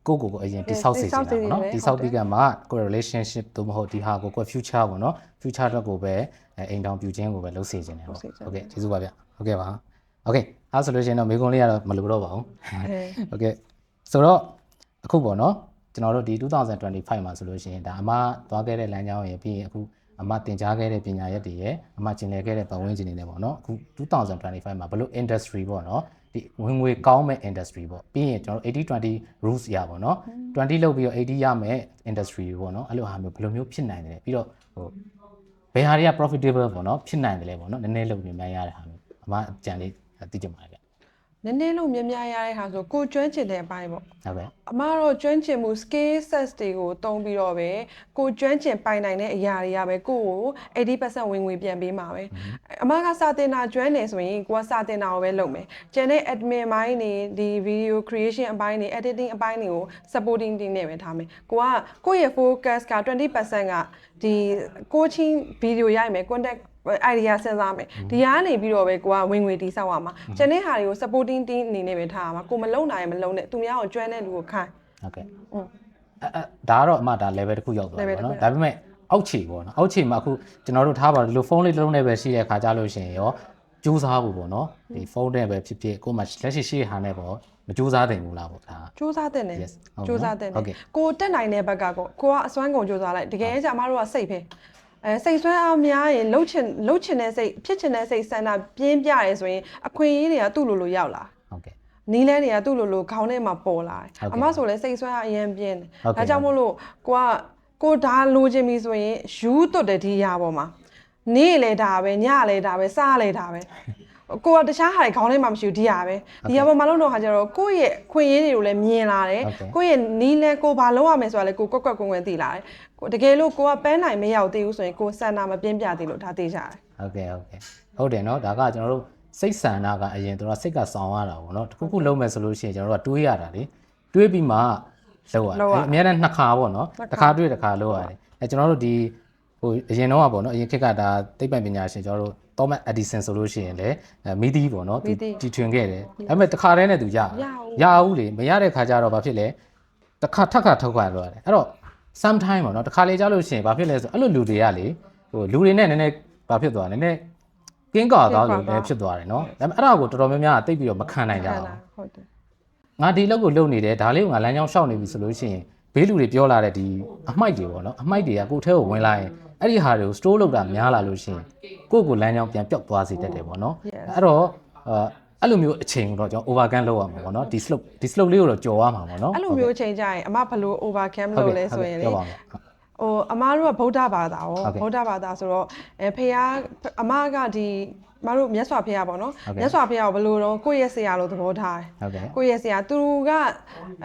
ကိုယ့်ကိုယ်ကိုအရင်တိဆောက်စေချင်တာပေါ့နော်တိတိဆောဆောက်က်စေပြီးချကင်တယ်မှကိုယ် relationship တို့မဟုတ်ဒီဟာကိုကိုယ် future ပေါ့နော် future အတွက်ကိုပဲအဲအိမ်တောင်ပြူခြင်းကိုပဲလုပ်စေချင်တယ်ပေါ့လုပ်စေချင်တယ်ဟုတ်ကဲ့ကျေးဇူးပါဗျဟုတ်ကဲ့ပါဟုတ်ကဲ့အဲ့ဆိုလို့ရှိရင်တော့မိကုံးလေးကတော့မလိုတော့ပါဘူးအဲဟုတ်ကဲ့ဆိုတော့အခုပေါ့နော်ကျွန်တော်တို့ဒီ2025မှာဆိုလို့ရှိရင်ဒါအမသွားခဲ့တဲ့လမ်းကြောင်းရယ်ပြီးရင်အခုအမတင် जा ခဲ့တဲ့ပညာရက်တွေရယ်အမကျင်လည်ခဲ့တဲ့ပတ်ဝန်းကျင်တွေနဲ့ပေါ့နော်အခု2025မှာဘယ်လို industry ပေါ့နော် ဒီဝင်ငွေကောင်းမဲ့ industry ပေါ့ပြီးရင်ကျွန်တော်တို့80 20 rules ရပါတော့20လောက်ပြီးတော့80ရမယ် industry ပေါ့နော်အဲ့လိုဟာမျိုးဘယ်လိုမျိုးဖြစ်နိုင်တယ်ပြီးတော့ဟိုဘယ်ဟာတွေက profitable ပေါ့နော်ဖြစ်နိုင်တယ်လဲပေါ့နော်နည်းနည်းလုပ်နေမှန်းရတဲ့ဟာမျိုးအမအကြံလေးသိကြပါလေဗျ နည်းနည်းလို့မြင်များရတဲ့ဟာဆိုကိုကျွမ်းကျင်တဲ့အပိုင်းပေါ့ဟုတ်ကဲ့အမတော့ကျွမ်းကျင်မှု skill sets တွေကိုတုံးပြီးတော့ပဲကိုကျွမ်းကျင်ပိုင်နိုင်တဲ့အရာတွေကပဲကိုကို80%ဝင်ငွေပြန်ပေးမှာပဲအမကစာတင်တာကျွမ်းနေဆိုရင်ကိုကစာတင်တာကိုပဲလုပ်မယ်ကျန်တဲ့ admin ဘိုင်းတွေဒီ video creation အပိုင်းတွေ editing အပိုင်းတွေကို supporting team နဲ့ပဲထားမယ်ကိုကကိုယ့်ရဲ့ focus က20%ကဒီ coaching video ရိုက်မယ် contact idea စဉ်းစားမယ်ဒီကနေပြီးတော့ပဲကိုကဝင်ငွေတီးဆောက်ရမှာကျန်တဲ့ဟာတွေကို supporting team အနေနဲ့ပဲထားရမှာကိုမလုံနိုင်ရင်မလုံနဲ့သူများကိုကျွမ်းတဲ့လူကိုခိုင်းဟုတ်ကဲ့อืมအဲအဲဒါကတော့အမှဒါ level တစ်ခုရောက်သွားပြီ level ပေါ့နော်တစ်ခုဒါပေမဲ့အောက်ခြေပေါ့နော်အောက်ခြေမှာအခုကျွန်တော်တို့ထားပါတော့ဒီလိုဖုန်းလေးတစ်လုံးနဲ့ပဲရှိတဲ့ခါကြလို့ရှိရင်ရောကြိုးစားဖို့ပေါ့နော်ဒီဖုန်းနဲ့ပဲဖြစ်ဖြစ်ကိုယ်မှလက်ရှိရှိတဲ့ဟာနဲ့ပေါ့မကြိုးစားနိုင်ဘူးလားပေါ့ဒါစူးစမ်းတဲ့နေ Yes ဟုတ်စူးစမ်းတဲ့ဟုတ်နေကဲ့ကိုတက်နိုင်တဲ့ဘက်ကကိုကိုကအစွမ်းကုန်စူးစမ်းလိုက်တကယ်ကြအမတို့ကစိတ်ပဲ အဲစိတ်ဆွမ်းအားများရင်လှုပ်ချင်လှုပ်ချင်တဲ့စိတ်ဖြစ်ချင်တဲ့စိတ်ဆန္ဒပြင်းပြရဲဆိုရင်အခွင့်အရေးတွေကသူ့လိုလိုရောက်လာဟုတ်ကဲ့နီးလဲတွေကသူ့လိုလိုခေါင်းထဲမှာပေါ်လာတယ်ဟုတ်ကဲ့အမဆိုလဲစိတ်ဆွမ်းအားအရင်ပြင်းတယ်ဟုတ်ကဲ့ဒါကြောင့်မို့လို့ကိုကကိုဒါလိုချင်ပြီဆိုရင်ယူသွတ်တယ်ဒီຢာပေါ်မှာနေ့လေဒါပဲညလေဒါပဲစားလေဒါပဲ ကိုကတခြားဟာတွေခေါင်းထဲမှာမရှိဘူးဒီຢာပဲဒီຢာပေါ်မှာလို့တော့ဟာကြတော့ကိုယ့်ရဲ့ခွင့်ရင်းတွေကိုလည်းမြင်လာတယ်ဟုတ်ကဲ့ကိုယ့်ရဲ့နီးလဲကိုဘာလုပ်ရမယ်ဆိုတာလဲကိုကွက်ကွက်ကွင်းကွင်းသိလာတယ်ကိုတကယ်လို့ကိုကပန်းနိုင်မရောက်သေးဘူးဆိုရင်ကိုစန္ဒာမပြင်းပြသေးလို့ဒါသိကြတယ်ဟုတ်ကဲ့ဟုတ်ကဲ့ဟုတ်တယ်နော်ဒါကကျွန်တော်တို့စိတ်ဆန္ဒကအရင်တို့ကစိတ်ကစောင်းရတာပေါ့နော်တစ်ခုခုလုံးမယ်ဆိုလို့ရှိရင်ကျွန်တော်တို့ကတွေးရတာလေတွေးပြီးမှလောက်ရလုပ်ရအများနဲ့နှစ်ခါပေါ့နော်နှစ်ခါတစ်ခါတွေးတစ်ခါလောက်ရတယ်အဲကျွန်တော်တို့ဒီ ဟိုအရင်တော့ကပေါ့နော်အရင်ခေတ်ကဒါသိပ္ပံပညာရှင်ကျွန်တော်တို့ Thomas Edison ဆိုလို့ရှိရင်လည်းအဲမီဒီပေါ့နော်သူမီးသီးတီထွင်ခဲ့တယ်ဒါပေမဲ့တစ်ခါတည်းနဲ့သူရရအောင်ရအောင်လေမရတဲ့ခါကျတော့ဘာဖြစ်လဲတစ်ခါထပ်ခါထောက်ခါတော့ရတယ်အဲ့တော့ sometime ပေါ့နော်တစ်ခါလေကြားလို့ရှိရင်ဘာဖြစ်လဲဆိုအဲ့လိုလူတွေကလေဟိုလူတွေနဲ့နည်းနည်းဘာဖြစ်သွားလဲနည်းနည်းကင်းကာသွားလို့လည်းဖြစ်သွားတယ်နော်ဒါပေမဲ့အဲ့ဒါကိုတော်တော်များများကတိတ်ပြီးတော့မခံနိုင်ကြဘူးဟုတ်တယ်ငါဒီလောက်ကိုလုပ်နေတယ်ဒါလေးကိုငါလမ်းကြောင်းရှောက်နေပြီဆိုလို့ရှိရင်ဘေးလူတွေပြောလာတဲ့ဒီအမိုက်တွေပေါ့နော်အမိုက်တွေကကိုယ့်ထဲကိုဝင်လာရင် အဲ့ဒီဟာတွေကို store လုပ်တာများလာလို့ရှိရင်ကိုယ့်ကိုလမ်းကြောင်းပြန်ပြောက်သွားစေတတ်တယ်ပေါ့နော် Yes အဲ့တော့အာအဲ့လိုမျိုးအချိန်ကိုတော့ကျွန်တော် overcome လုပ်ရမှာပေါ့နော်ဒီ slope ဒီ slope လေးကိုတော့ကြော်ရမှာပေါ့နော်အဲ့လိုမျိုးချိန်ကြရင်အမဘယ်လို overcome ဟုတ်လုပ်ကဲ့လဲဆိုရင်လေပြောပါမယ်ဟိုအမားတို့ကဗုဒ္ဓဘာသာရောဟုတ်ကဲ့ဗုဒ္ဓဘာသာဆိုတော့အဲဖေယားအမကဒီ မတို့မြတ်စွာဘုရားပေါ့နော်ဟုတ်ကဲ့မြတ်စွာဘုရားကိုဘယ်လိုတော့ကိုယ့်ရဲ့ဆရာလို့သဘောထားတယ်ဟုတ်ကဲ့ကိုယ့်ရဲ့ဆရာသူက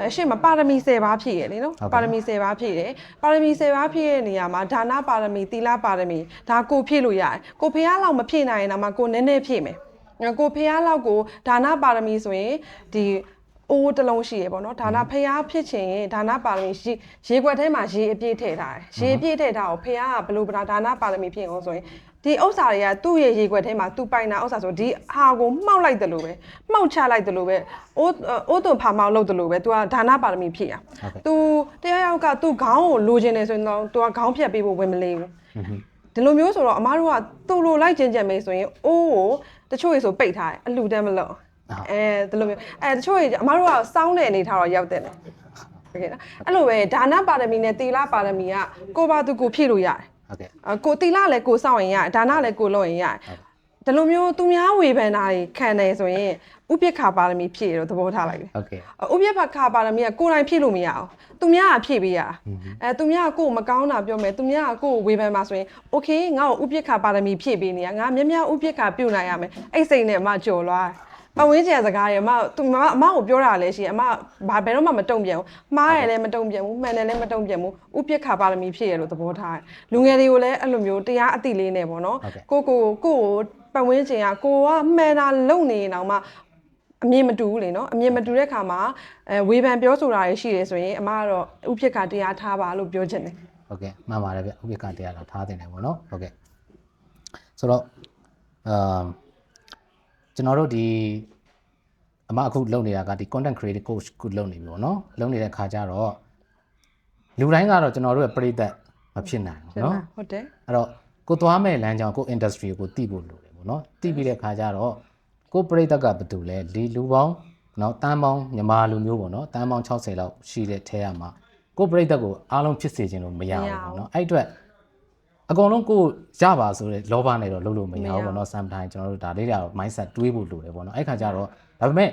အရှေ့မှာပါရမီ10ပါးဖြည့်ရလေနော်ဟုတ်ကဲ့ပါရမီ10ပါးဖြည့်တယ်ပါရမီ10ပါးဖြည့်တဲ့နေရာမှာဒါနပါရမီသီလပါရမီဒါကိုဖြည့်လို့ရတယ်ကိုဖေယားလောက်မဖြည့်နိုင်ရင်တော့မှကိုနည်းနည်းဖြည့်မယ်ကိုဖေယားလောက်ကိုဒါနပါရမီဆိုရင်ဒီအိုးတစ်လုံးရှိရပေါ့နော်ဒါနဖျားဖြစ်ချင်ရင်ဒါနပါရမီရှိရေခွက်ထဲမှာရေအပြည့်ထည့်ထားတယ်ရေအပြည့်ထည့်ထားကိုဖျားကဘယ်လိုပဒါဒါနပါရမီဖြစ်အောင်ဆိုရင် ဒီဥစ္စာတွေကသူ့ရဲ့ရေခွက်ထဲမှာသူပိုင်တာဥစ္စာဆိုဒီဟာကိုမှောက်လိုက်တယ်လို့ပဲမှောက်ချလိုက်တယ်လို့ပဲအိုးအိုးသွန်ဖာမောက်လုပ်တယ်လို့ပဲ तू ကဒါနပါရမီဖြစ်ရ तू တရားရောက်က तू ခေါင်းကိုလိုချင်တယ်ဆိုရင်တော့ तू ကခေါင်းဖြတ်ပေးဖို့ဝင်မလေးဘူးဒီလိုမျိုးဆိုတော့အမားတို့ကသူ့လိုလိုက်ချင်းချက်မေးဆိုရင်အိုးကိုတချို့ရေဆိုပိတ်ထားတယ်အလှူတမ်းမလို့အဲဒီလိုမျိုးအဲတချို့ရေအမားတို့ကစောင်းတဲ့အနေထားတော့ရောက်တယ်လေဟုတ်ကဲ့နော်အဲ့လိုပဲဒါနပါရမီနဲ့သီလပါရမီကကိုပါသူကိုဖြည့်လို့ရတယ် ဟုတ်ကဲ့ အကိုသီလလည်းကိုစောင့်ရင်ရတယ်ဒါနလည်းကိုလုပ်ရင်ရတယ် ဒီလိုမျိုးသူများဝေဖန်တာတွေခံတယ်ဆိုရင်ဥပိ္ပခာပါရမီဖြည့်ရတော့သဘောထားလိုက်တယ် ဟုတ်ကဲ့ ဥပိ္ပခာပါရမီကကိုယ်တိုင်ဖြည့်လို့မရအောင်သူများကဖြည့်ပေးရတာအဲသူများကကိုယ်မကောင်းတာပြောမယ်သူများကကိုယ်ဝေဖန်ပါဆိုရင်โอเคငါ့ကိုဥပိ္ပခာပါရမီဖြည့်ပေးနေရငါမြက်မြက်ဥပိ္ပခာပြုတ်နိုင်ရမယ်အဲ့စိတ်နဲ့အမကြော်လွား တယ်ပဝင်းကျန်စကားရအမသူမအမကိုပြောတာလည်းရှိအမဘာဘယ်တော့မှမတုံ့ပြန်ဘူးမှားရလည်းမတုံ့ပြန်ဘူးမှန်တယ်လည်းမတုံ့ပြန်ဘူးဥပိ္ပခာပါရမီဖြည့်ရလို့သဘောထားတယ်လူငယ်တွေကိုလည်းအဲ့လိုမျိုးတရားအတိလေးနဲ့ပေါ့နော်ကိုကိုကိုကိုပတ်ဝန်းကျင်ကကိုကမှန်တာလုံနေရင်တော့မှအမြင်မတူဘူးလေနော်အမြင်မတူတဲ့ခါမှာအဲဝေဖန်ပြောဆိုတာတွေရှိတယ်ဆိုရင်အမကတော့ဥဖြစ်ကတရားထားပါလို့ပြောချင်တယ်ဟုတ်ကဲ့မှန်ပါတယ်ဗျဥပိ္ပခတရားတော့ထားတင်တယ်ပေါ့နော်ဟုတ်ကဲ့ဆိုတော့အာ ကျွန်တော်တို့ဒီအမအခုလုပ်နေတာကဒီ content creative coach ကိုလုပ်နေပြီပေါ့နော်လုပ်နေတဲ့ခါကျတော့လူတိုင်းကတော့ကျွန်တော်တို့ရဲ့ပြည်သက်မဖြစ်နိုင်ဘူးနော်ဟုတ်တယ်အဲ့တော့ကိုသွားမဲ့လမ်းကြောင်းကို industry ကိုတည်ဖို့လိုတယ်ပေါ့နော်တည်ပြီးတဲ့ခါကျတော့ကိုပြည်သက်ကဘယ်သူလဲဒီလူပေါင်းနော်တန်းပေါင်းမြန်မာလူမျိုးပေါ့နော်တန်းပေါင်း60လောက်ရှိတဲ့ထဲရမှာကိုပြည်သက်ကိုအားလုံးဖြစ်စေခြင်းလို့မရဘူးပေါ့နော်အဲ့အတွက် အကုန်လုံးကိုရပါဆိုတဲ့လောဘနဲ့တော့လုပ်လို့မရဘူးပေါ့နော် sometimes ကျွန်တော်တို့ဒါလေးတွေတော့ mindset တွေးဖို့လိုတယ်ပေါ့နော်အဲ့ခါကျတော့ဒါပေမဲ့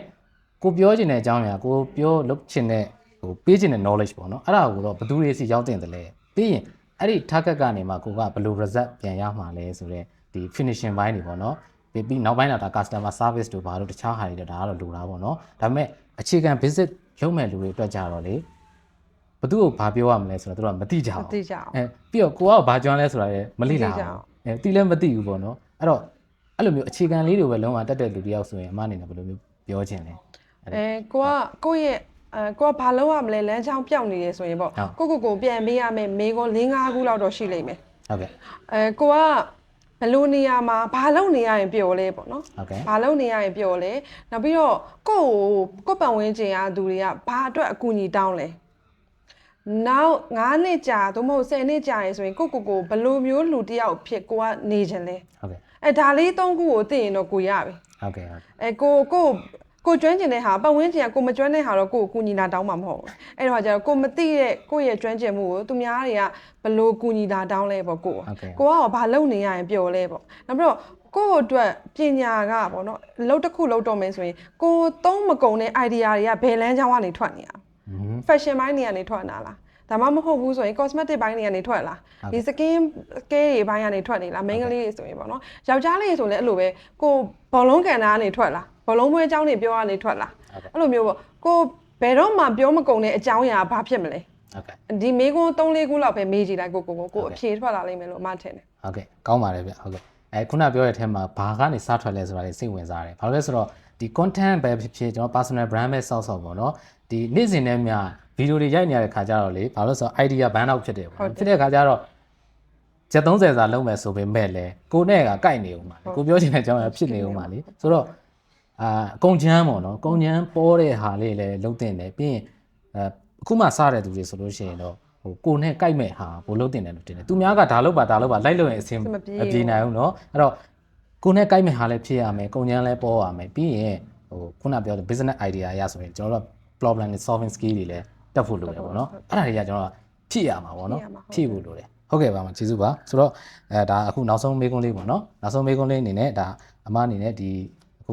ကိုပြောချင်တဲ့အကြောင်းအရာကိုပြောလုပ်ချင်တဲ့ဟိုပေးချင်တဲ့ knowledge ပေါ့နော်အဲ့ဒါကိုတော့ဘယ်သူတွေစီရောက်တင်တယ်လဲပြီးရင်အဲ့ဒီ target ကနေမှကိုကဘယ်လို result ပြန်ရမှာလဲဆိုတော့ဒီ finishing ဘိုင်းတွေပေါ့နော်ပြီးပြီးနောက်ပိုင်းတော့ဒါ customer service တို့ဘာလို့တခြားဟာတွေတော့ဒါကတော့လိုတာပေါ့နော်ဒါပေမဲ့အခြေခံ basic ရုံမဲ့လူတွေအတွက်ကြတော့လေ ဘသူ့ကိုဘာပြောရမလဲဆိုတော့သူတို့ကမသိကြမဘူးသိကြအောင်အဲပြီးတော့ကိုကဘာကျွမ်းလဲဆိုတာလည်းမလိလာမသိကြဘူးအောင်အဲတီးလည်းမသိဘူးပေါ့နော်အဲ့တော့အဲ့လိုမျိုးအခြေခံလေးတွေပဲလုံးဝတက်တဲ့လူတယောက်ဆိုရင်အမအနေနဲ့ဘယ်လိုမျိုးပြောချင်လဲအဲကိုကကိုယ့်ရဲ့အဲကိုကဘာလုပ်ရမလဲလမ်းချောင်းပြောင်းနေရဆိုရင်ပေါ့ဟုတ်ကိုကိုကိုပြန်ပေးရမယ်မေကွန်၄၅ခုလောက်တော့ရှိလိမ့်မယ်ဟုတ်ကဲ့အဲကိုကဘယ်လိုနေရာမှာဘာလုပ်နေရရင်ပျော်လဲပေါ့နော်ဟုတ်ကဲ့ဘာလုပ်နေရရင်ပျော်လဲနောက်ပြီးတော့ကိုယ့်ကိုကိုယ့်ပတ်ဝန်းကျင်ကသူတွေကဘာအတွက်အကူအညီတောင်းလဲ နောက်9နှစ်ကြာသို့မဟုတ်10နှစ်ကြာရင်ဆိုရင်ကိုယ့်ကိုယ်ကိုဘယ်လိုမျိုးလူတစ်ယောက်ဖြစ်ကိုကနေခြင်းလဲဟုတ်ကဲ့အဲဒါလေးသုံးခုကိုသိရင်တော့ကိုရပြီဟုတ်ကဲ့ဟုတ်ကဲ့အဲကိုကိုကိုကျွမ်းကျင်တဲ့ဟာပတ်ဝန်းကျင်ကကိုမကျွမ်းတဲ့ဟာတော့ကိုကိုကူညီလာတောင်းမှာမဟုတ်ဘူးအဲ့တော့ကျတော့ကိုမသိတဲ့ကိုရဲ့ကျွမ်းကျင်မှုကိုသူများတွေကဘယ်လိုကူညီလာတောင်းလဲပေါ့ကိုဟုတ်ကဲ့ကိုကဘာလုပ်နေရရင်ပျော်လဲပေါ့နောက်ပြီးတော့ကိုယ့်အတွက်ပညာကပေါ့နော်အလုပ်တစ်ခုလုပ်တော့မယ်ဆိုရင်ကိုသုံးမကုန်တဲ့ idea တွေကဘယ်လမ်းကြောင်းကနေထွက်နေရอืม fashion ဘိုင်းတွေကနေထွက်လာလားဒါမှမဟုတ်ဘူးဆိုရင် cosmetic ဘိုင်းတွေကနေထွက်လာဟုတ်ကဲ့ဒီ skin care တွေဘိုင်းကနေထွက်နေလား main ကလေးတွေဆိုရင်ပေါ့နော်ယောက်ျားလေးဆိုလည်းအဲ့လိုပဲကိုဘောလုံးကန်တာကနေထွက်လာဘောလုံးပွဲအကြောင်းတွေပြောရနေထွက်လာဟုတ်ကဲ့အဲ့လိုမျိုးပေါ့ကိုဘယ်တော့မှပြောမကုန်တဲ့အကြောင်းအရာဘာဖြစ်မလဲဟုတ်ကဲ့ဒီမေးခွန်း3-4ခုလောက်ပဲမေးကြည့်လိုက်ကိုကိုကိုကိုဟုတ်ကဲ့အဖြေထွက်လာလိမ့်မယ်လို့အမှထင်တယ်ဟုတ်ကဲ့ကောင်းပါတယ်ဗျဟုတ်ကဲ့အဲခုနပြောတဲ့အထက်မှာဘာကနေစထွက်လဲဆိုတာလေးစိတ်ဝင်စားတယ်ဘာလို့လဲဆိုတော့ဒီ content ပဲဖြစ်ဖြစ်ကျွန်တော် personal brand ပဲစောက်စောက်ပေါ့နော် ဒီနေ့စဉ်နဲ့များဗီဒီယိုတွေရိုက်နေရတဲ့ခါကျတော့လေဘာလို့ဆိုတော့ idea ဘန်းတော့ဖြစ်တယ်ပေါ့ဖြစ်တဲ့ခါကျတော့ချက်30စာလုံးမယ်ဆိုပေမဲ့လေကိုနဲ့ကကြိုက်နေဦးမှာကိုပြောချင်တဲ့အကြောင်းအဖြစ်နေဦးမှာလေဆိုတော့အာအကုန်ချမ်းပေါ့နော်အကုန်ချမ်းပေါ်တဲ့ဟာလေးလည်းလုံးတင်တယ်ပြီးရင်အဲအခုမှစတဲ့သူတွေဆိုလို့ရှိရင်တော့ဟိုကိုနဲ့ကြိုက်မဲ့ဟာဘို့လုံးတင်တယ်လို့တင်တယ်သူများကဒါလုံးပါဒါလုံးပါလိုက်လို့ရင်အဆင်မပြေနိုင်ဘူးနော်အဲ့တော့ကိုနဲ့ကြိုက်မဲ့ဟာလည်းဖြစ်ရမယ်ကုန်ချမ်းလည်းပေါ်ရမယ်ပြီးရင်ဟိုခုနပြောတဲ့ business idea အရဆိုရင်ကျွန်တော်တို့ က problem solving skill တွေလည်းတက်ဖို့လိုတယ်ပေါ့နော်အဲ့ဒါတွေကကျွန်တော်ကဖြည့်ရမှာပေါ့နော်ဖြည့်ရမှာဟုတ်ဖြည့်ဖို့လိုတယ်ဟုတ်ကဲ့ပါမကျေးဇူးပါဆိုတော့အဲဒါအခုနောက်ဆုံးမေးခွန်းလေးပေါ့နော်နောက်ဆုံးမေးခွန်းလေးအနေနဲ့ဒါအမအနေနဲ့ဒီအခု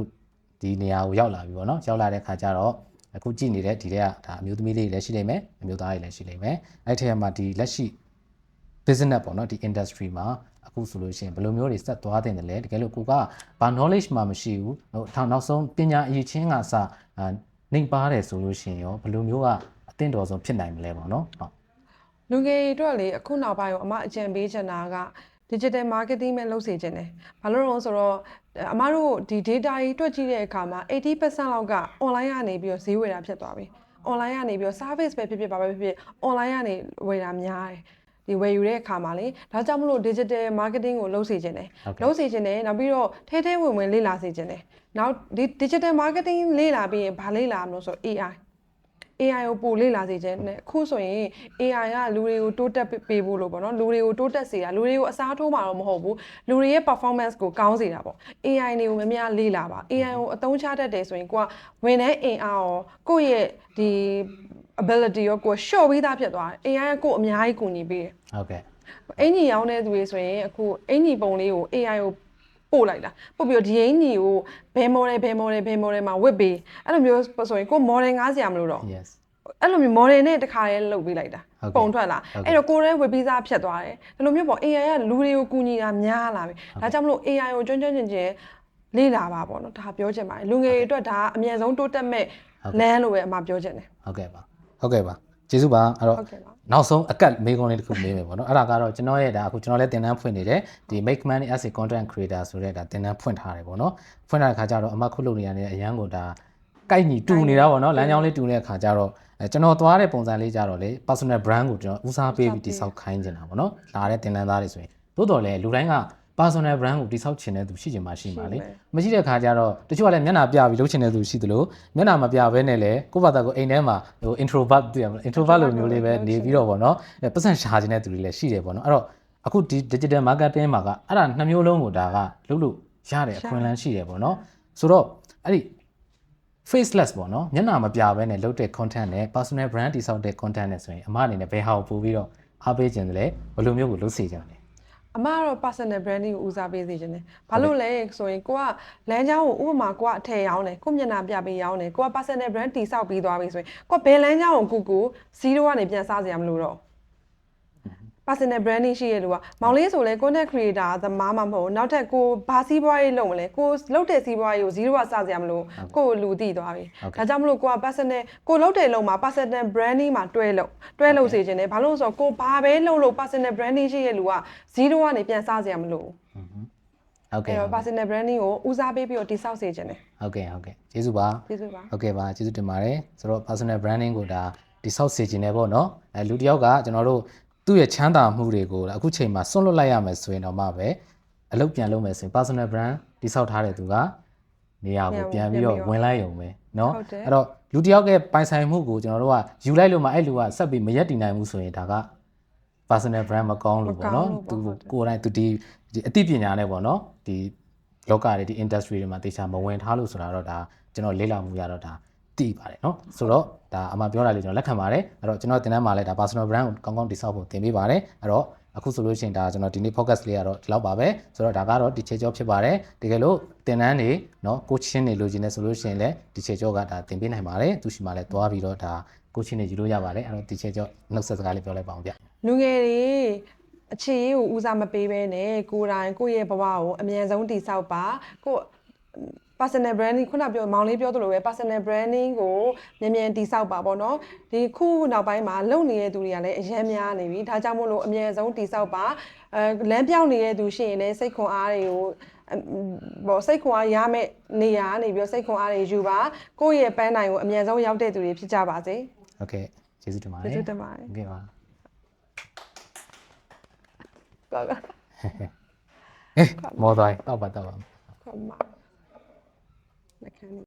ဒီနေရာကိုရောက်လာပြီပေါ့နော်ရောက်လာတဲ့ခါကျတော့အခုကြည့်နေတဲ့ဒီတဲ့ကဒါအမျိုးသမီးလေးတွေလည်းရှိနေမယ်အမျိုးသားတွေလည်းရှိနေမယ်အဲ့ထက်မှာဒီလက်ရှိ business ပေါ့နော်ဒီ industry မှာအခုဆိုလို့ရှိရင်ဘယ်လိုမျိုးတွေဆက်သွားတင်တယ်လဲတကယ်လို့ကိုကဘာ knowledge မှမရှိဘူးဟိုထောင်နောက်ဆုံးပညာအရေးချင်းကစအာ နှိမ်ပါတယ်ဆိုလို့ရှိရင်ရောဘယ်လိုမျိုးကအသင့်တော်ဆုံးဖြစ်နိုင်မလဲပေါ့နော်ဟုတ်လူငယ်တွေအတွက်လေအခုနောက်ပိုင်းကိုအမအကြံပေးချင်တာက digital marketing ပဲလုပ်စေချင်တယ်။ဘာလို့လဲဆိုတော့အမတို့ဒီ data ကြီးတွက်ကြည့်တဲ့အခါမှာ80%လောက်က online ကနေပြီးတော့ဈေးဝယ်တာဖြစ်သွားပြီ။ online ကနေပြီးတော့ service ပဲဖြစ်ဖြစ်ပါပဲဖြစ်ဖြစ် online ကနေဝယ်တာများတယ်။ ဒီဝယ်ယူတဲ့အခါမှာလေဒါကြောင့်မလို့ digital marketing ကိုလုပ်စေချင်တယ်ဟုတ်ကဲ့လုပ်စေချင်တယ်နောက်ပြီးတော့ထဲထဲဝင်ဝင်လေ့လာစေချင်တယ်နောက်ဒီ digital marketing လေ့လာပြီးရင်ဘာလေ့လာမလို့ဆိုတော့ AI AI ကိုပို့လေ့လာစေခြင်းနဲ့အခုဆိုရင် AI ကလူတွေကိုတိုးတက်ပေးဖို့လို့ပေါ့နော်လူတွေကိုတိုးတက်စေတာလူတွေကိုအစားထိုးမှာတော့မဟုတ်ဘူးလူတွေရဲ့ performance ကိုကောင်းစေတာပေါ့ AI တွေကိုများများလေ့လာပါ AI ကိုအသုံးချတတ်တယ်ဆိုရင်ကိုကဝင်တဲ့အင်အားရောကိုယ့်ရဲ့ဒီ ability ရောကိုယ် short ပြီးသားဖြစ်သွားတယ် AI ကကိုယ်အများကြီးကူညီပေးတယ်ဟုတ်ကဲ့အင်ကြီးရောင်းတဲ့သူတွေဆိုရင်အခုအင်ကြီးပုံလေးကို AI ကိုပို့ပို့လိုက်တာပို့ပြီးတော့ဒီအင်ကြီးကိုဘယ် model ဘယ် model ဘယ် model မှာဝတ်ပေးအဲ့လိုမျိုးဆိုရင်ကို model ငားစရာမလိုတော့ yes အဲ့လိုမျိုး model နဲ့တခါရဲလုပ်ပေးလိုက်တာဟုတ်ကဲ့ပုံထွက်လာဟုတ်ကဲ့အဲ့တော့ကိုယ်ရဲဝေပြီးသားဖြတ်သွားတယ်ဒီလိုမျိုးပေါ့ AI ကလူတွေကိုကူညီတာများလာပြီဒါကြောင့်မလို့ AI ကိုကျွမ်းကျွမ်းကျင်ကျင်လေ့လာပါပေါ့နော်ဒါပြောချင်ပါတယ်လူငယ်တွေအတွက်ဒါအမြဲဆုံးတိုးတက်မဲ့လမ်းလို့ပဲအမှပြောချင်တယ်ဟုတ်ကဲ့ပါ ဟုတ်ကဲ့ပါကျေးဇူးပါအဲ့တော့ဟုတ်ကဲ့ပါနောက်ဆုံးအကတ်မေးခွန်းလေးတစ်ခုမေးမယ်ပေါ့နော်အဲ့ဒါကတော့ကျွန်တော်ရဲ့ဒါအခုကျွန်တော်လည်းသင်တန်းဖွင့်နေတယ်ဒီ make money as a content creator ဆိုတဲ့ဒါသင်တန်းဖွင့်ထားတယ်ပေါ့နော်ဖွင့်ထားတဲ့ခါကျတော့အမခုလုပ်နေရတဲ့အရန်ကိုဒါကိုက်ညီတူနေတာပေါ့နော်လမ်းကြောင်းလေးတူနေတဲ့ခါကျတော့အဲကျွန်တော်သွားတဲ့ပုံစံလေးကြတော့လေ personal brand ကိုကျွန်တော်ဦးစားပေးပြီးတိဆောက်ခိုင်းနေတာပေါ့နော်လာတဲ့သင်တန်းသားတွေဆိုရင်သို့တော်လည်းလူတိုင်းက personal brand ကိုတိဆောက်ချင်တဲ့သူရှိချင်မှရှိမှာလေမရှိတဲ့ခါကျတော့တချို့ကလည်းမျက်နှာပြပြီးလုပ်ချင်တဲ့သူရှိသလိုမျက်နှာမပြဘဲနဲ့လည်းကိုယ့်ဘာသာကိုအိမ်ထဲမှာဟို introvert တည်ရမလား introvert လိုမျိုးလေးပဲနေပြီးတော့ဗောနော်အဲပတ်စံရှာချင်တဲ့သူတွေလည်းရှိတယ်ဗောနော်အဲ့တော့အခုဒီ digital marketing မှာကအဲ့ဒါနှစ်မျိုးလုံးကိုဒါကလုပ်လို့ရတဲ့အခွင့်အလမ်းရှိတယ်ဗောနော်ဆိုတော့အဲ့ဒီ faceless ပေါ့နော်မျက်နှာမပြဘဲနဲ့လုပ်တဲ့ content နဲ့ personal brand တိဆောက်တဲ့ content နဲ့ဆိုရင်အမအနေနဲ့ဘယ်ဟာကိုပို့ပြီးတော့အားပေးခြင်းလဲဘယ်လိုမျိုးကိုလုပ်စေချင်လဲ အမကတော့ personal branding ကိုဦးစားပေးစေချင်တယ်။ဘာလို့လဲဆိုရင်ကိုကလမ်းကြောင်းကိုဥပမာကိုကအထည်ရောင်းတယ်ကိုမျက်နှာပြပေးရောင်းတယ်ကိုက personal brand တိဆောက်ပြီးသွားပြီဆိုရင်ကိုကဘယ်လမ်းကြောင်းကိုကိုကို0ကနေပြန်စစရာမလိုတော့ personal branding ရှိရလို့ကမောင်လေးဆိုလဲ content creator သမားမှမဟုတ်ဘူးနောက်ထပ်ကိုဘာစီးပွားရေးလုပ်မလဲကိုလုပ်တဲ့စီးပွားရေးကို0ကစစရာမလိုကိုကိုလူသိသွားပြီဒါကြောင့်မလို့ကိုက personal ကိုလုပ်တဲ့လုံးမှာ personal branding မှာတွဲလို့တွဲလို့စေချင်တယ်ဘာလို့လဲဆိုတော့ကိုဘာပဲလုပ်လို့ personal branding ရှိရလို့က0ကနေပြန်စစရာမလိုဘူးဟုတ်ကဲ့အဲ့ဟုတ်တော့ personal branding ကိုဦးစားပေးပြီးတော့တိစောက်စေခြင်းတယ်ကဲ့ဟုတ်ကဲ့ကျေးဇူးပါကျေးဇူးပါဟုတ်ကဲ့ပါကျေးဇူးတင်ပါတယ်ဆိုတော့ personal branding ကိုဒါတိဆောက်စေခြင်းနဲ့ပေါ့နော်အဲလူတစ်ယောက်ကကျွန်တော်တို့ သူ့ရဲ့ချမ်းသာမှုတွေကိုအခုချိန်မှာစွန့်လွတ်လိုက်ရမယ်ဆိုရင်တော့မှပဲအလုပ်ပြန်လုပ်မယ်ဆိုရင် personal brand တိဆောက်ထားတဲ့သူကနေရာကိုပြန်ပြီးတော့ဝင်လိုက်ရုံပဲเนาะအဲ့တော့လူတစ်ယောက်ရဲ့ပိုင်ဆိုင်မှုကိုကျွန်တော်တို့ကယူလိုက်လို့မှအဲ့လူကဆက်ပြီးမရက်တည်နိုင်ဘူးဆိုရင်ဒါက personal brand မကောင်းလို့ပေါ့နော်သူကိုယ်တိုင်သူဒီဒီအသိပညာနဲ့ပေါ့နော်ဒီလောကတွေဒီ industry တွေမှာတေချာမဝင်ထားလို့ဆိုတာတော့ဒါကျွန်တော်လေ့လာမှုရတော့ဒါ သိပါတယ်เนาะဆိုတော့ဒါအမှပြောတာလေးကျွန်တော်လက်ခံပါတယ်အဲ့တော့ကျွန်တော်တင်တန်းမှာလဲဒါ personal brand ကိုကောင်းကောင်းတိဆောက်ဖို့သင်ပေးပါတယ်အဲ့တော့အခုဆိုလို့ရှိရင်ဒါကျွန်တော်ဒီနေ့ focus လေးကတော့ဒီလောက်ပါပဲဆိုတော့ဒါကတော့ဒီချေကြောဖြစ်ပါတယ်တကယ်လို့တင်တန်းနေเนาะ coaching တွေလိုချင်နေဆိုလို့ရှိရင်လည်းဒီချေကြောကဒါသင်ပေးနိုင်ပါတယ်သူရှိမှလည်းသွားပြီးတော့ဒါ coaching တွေယူလို့ရပါတယ်အဲ့တော့ဒီချေကြောနှုတ်ဆက်စကားလေးပြောလိုက်ပါအောင်ဗျ လူငယ်တွေအခြေရေးကိုဦးစားမပေးဘဲနဲ့ကိုယ်တိုင်ကိုယ့်ရဲ့ဘဝကိုအမြန်ဆုံးတိစောက်ပါကိုယ့် personal branding ခုနပြောမောင်လေးပြောသလိုပဲ personal branding ကိုမြန်မြန်တိစောက်ပါပေါ့နော်ဒီခုနောက်ပိုင်းမှာလုံနေတဲ့သူတွေကလည်းအများများနေပြီဒါကြောင့်မို့လို့အမြန်ဆုံးတိစောက်ပါအဲလမ်းပြောင်းနေတဲ့သူရှိရင်လည်းစိတ်ခွန်အားတွေကိုအမ်ဘောစိတ်ခွန်အားရမယ့်နေရာကနေပြီးတော့စိတ်ခွန်အားတွေယူပါကိုယ့်ရဲ့ပန်းတိုင်ကိုအမြန်ဆုံးရောက်တဲ့သူတွေဖြစ်ကြပါစေဟုတ်ကဲ့ကျေးဇူးတင်ပါတယ်ကျေးဇူးတင်ပါတယ်ဟုတ်ကဲ့ပါကောကအေးမော်သွားတောက်ပါတောက်ပါ I can.